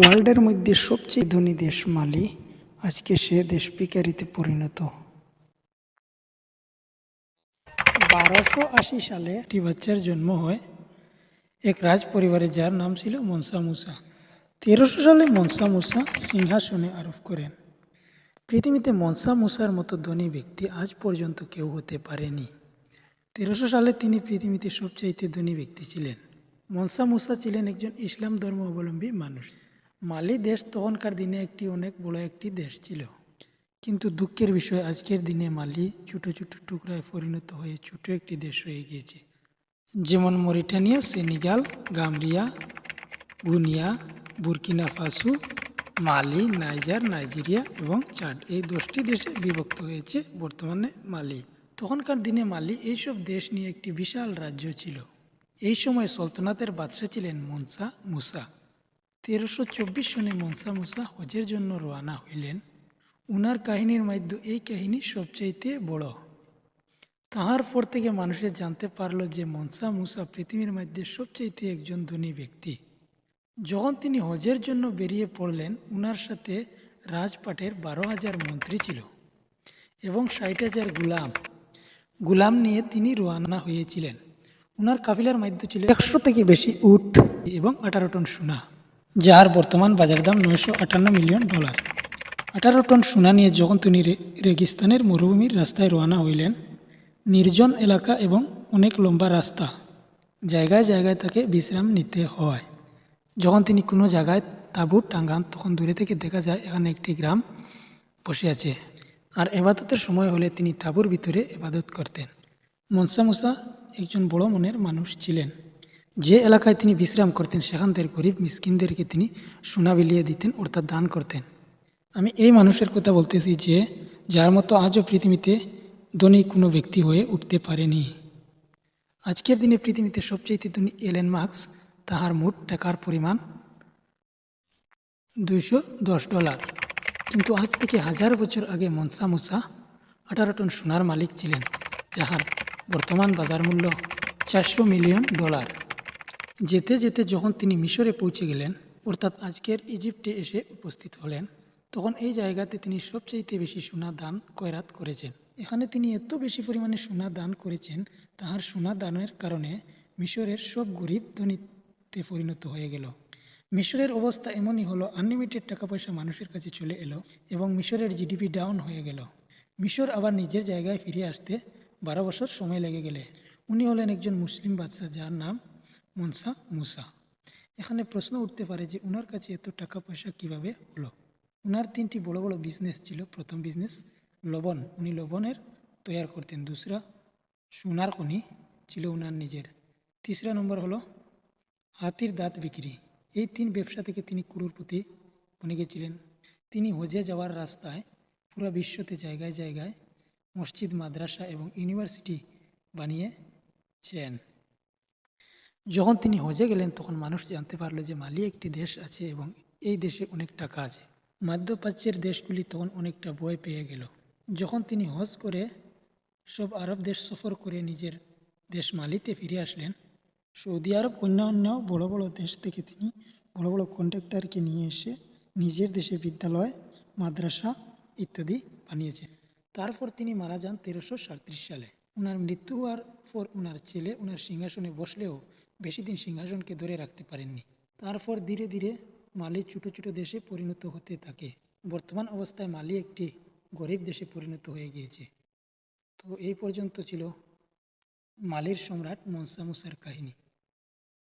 ওয়ার্ল্ডের মধ্যে সবচেয়ে ধনী দেশ মালি, আজকে সে দেশ পিকারিতে পরিণত। বারোশো আশি সালে একটি বাচ্চার জন্ম হয়, এক রাজ পরিবারে যার নাম ছিল মনসা মুসা। তেরোশো সালে মনসা মুসা সিংহাসনে আরোপ করেন, পৃথিবীতে মনসা মুসার মতো ধনী ব্যক্তি আজ পর্যন্ত কেউ হতে পারেনি। তেরোশো সালে তিনি পৃথিবীতে সবচাইতে ধনী ব্যক্তি ছিলেন। মনসা মুসা ছিলেন একজন ইসলাম ধর্ম অবলম্বী মানুষ। মালি দেশ তখনকার দিনে একটি অনেক বড় একটি দেশ ছিল। কিন্তু দুঃখের বিষয়, আজকের দিনে মালি ছোটো ছোটো টুকরায় পরিণত হয়ে ছোট একটি দেশ হয়ে গিয়েছে। যেমন Mauritania, Senegal Gambia Guinea, Burkina Faso, Mali, Niger, Nigeria এবং চাড। এই দশটি দেশে বিভক্ত হয়েছে বর্তমানে মালি। তখনকার দিনে মালি এইসব দেশ নিয়ে একটি বিশাল রাজ্য ছিল। এই সময় সলতনাতের বাদশাহ ছিলেন মনসা মুসা। তেরোশো চব্বিশ সনে মনসা মুসা হজের জন্য রওনা হইলেন। উনার কাহিনীর মধ্যে এই কাহিনী সবচাইতে বড়। তাহার পর থেকে মানুষের জানতে পারল যে মনসা মুসা পৃথিবীর মধ্যে সবচাইতে একজন ধনী ব্যক্তি। যখন তিনি হজের জন্য বেরিয়ে পড়লেন, উনার সাথে রাজপাটের বারো হাজার মন্ত্রী ছিল এবং ষাট হাজার গুলাম। গুলাম নিয়ে তিনি রওনা হয়েছিলেন। উনার কাফিলার মধ্যে ছিল একশো থেকে বেশি উট এবং আঠারো টন সোনা। যার বর্তমান বাজার দাম নয়শো আটান্ন মিলিয়ন ডলার। আঠারো টন সোনা নিয়ে যখন তিনি রেগিস্তানের মরুভূমির রাস্তায় রওনা হইলেন, নির্জন এলাকা এবং অনেক লম্বা রাস্তা, জায়গায় জায়গায় তাকে বিশ্রাম নিতে হয়। যখন তিনি কোনো জায়গায় তাঁবু টাঙ্গান তখন দূরে থেকে দেখা যায় এখানে একটি গ্রাম বসে আছে। আর এবাদতের সময় হলে তিনি তাঁবুর ভিতরে এবাদত করতেন। মনসা মুসা একজন বড় মনের মানুষ ছিলেন। যে এলাকায় তিনি বিশ্রাম করতেন সেখানদের গরিব মিসকিনদেরকে তিনি সোনা বিলিয়ে দিতেন, অর্থাৎ দান করতেন। আমি এই মানুষের কথা বলতেছি যে, যার মতো আজও পৃথিবীতে ধনী কোনো ব্যক্তি হয়ে উঠতে পারেনি। আজকের দিনে পৃথিবীতে সবচেয়ে ধনী এলেন মার্কস। তাহার মোট টাকার পরিমাণ দুইশো দশ ডলার। কিন্তু আজ থেকে হাজার বছর আগে মনসা মুসা আঠারো টন সোনার মালিক ছিলেন, যাহার বর্তমান বাজার মূল্য চারশো মিলিয়ন ডলার। যেতে যেতে যখন তিনি মিশরে পৌঁছে গেলেন, অর্থাৎ আজকের ইজিপ্টে এসে উপস্থিত হলেন, তখন এই জায়গাতে তিনি সবচাইতে বেশি সোনা দান কয়রাত করেছেন। এখানে তিনি এত বেশি পরিমাণে সোনা দান করেছেন, তাহার সোনা দানের কারণে মিশরের সব গরিব ধনীতে পরিণত হয়ে গেল। মিশরের অবস্থা এমনই হলো, আনলিমিটেড টাকা পয়সা মানুষের কাছে চলে এলো এবং মিশরের জিডিপি ডাউন হয়ে গেল। মিশর আবার নিজের জায়গায় ফিরে আসতে বারো বছর সময় লেগে গেলে। উনি হলেন একজন মুসলিম বাদশাহ, যার নাম মনসা, মুসা। এখানে প্রশ্ন উঠতে পারে যে ওনার কাছে এত টাকা পয়সা কীভাবে হলো? উনার তিনটি বড় বড় বিজনেস ছিল। প্রথম বিজনেস লবণ। উনি লবণের তৈয়ার করতেন। দুসরা, সোনার খনি ছিল উনার নিজের। তিসরা নম্বর হলো হাতির দাঁত বিক্রি। এই তিন ব্যবসা থেকে তিনি করুরপতি বনে গেছিলেন। তিনি হজে যাওয়ার রাস্তায় পুরো বিশ্বতে জায়গায় জায়গায় মসজিদ, মাদ্রাসা এবং ইউনিভার্সিটি বানিয়েছেন। যখন তিনি হজে গেলেন, তখন মানুষ জানতে পারল যে মালি একটি দেশ আছে এবং এই দেশে অনেক টাকা আছে। মধ্যপ্রাচ্যের দেশগুলি তখন অনেকটা ভয় পেয়ে গেল। যখন তিনি হজ করে সব আরব দেশ সফর করে নিজের দেশ মালিতে ফিরে আসলেন, সৌদি আরব অন্যান্য বড় বড় দেশ থেকে তিনি বড় বড় কন্ট্রাক্টরকে নিয়ে এসে নিজের দেশে বিদ্যালয়, মাদ্রাসা ইত্যাদি বানিয়েছে তারপর তিনি মারা যান তেরোশো সালে। ওনার মৃত্যু হওয়ার পর ওনার ছেলে ওনার সিংহাসনে বসলেও বেশি দিন সিংহাসনকে ধরে রাখতে পারেননি। তারপর ধীরে ধীরে মালি ছোট ছোট দেশে পরিণত হতে থাকে। বর্তমান অবস্থায় মালি একটি গরিব দেশে পরিণত হয়ে গিয়েছে। তো এই পর্যন্ত ছিল মালির সম্রাট মনসা মুসার কাহিনী।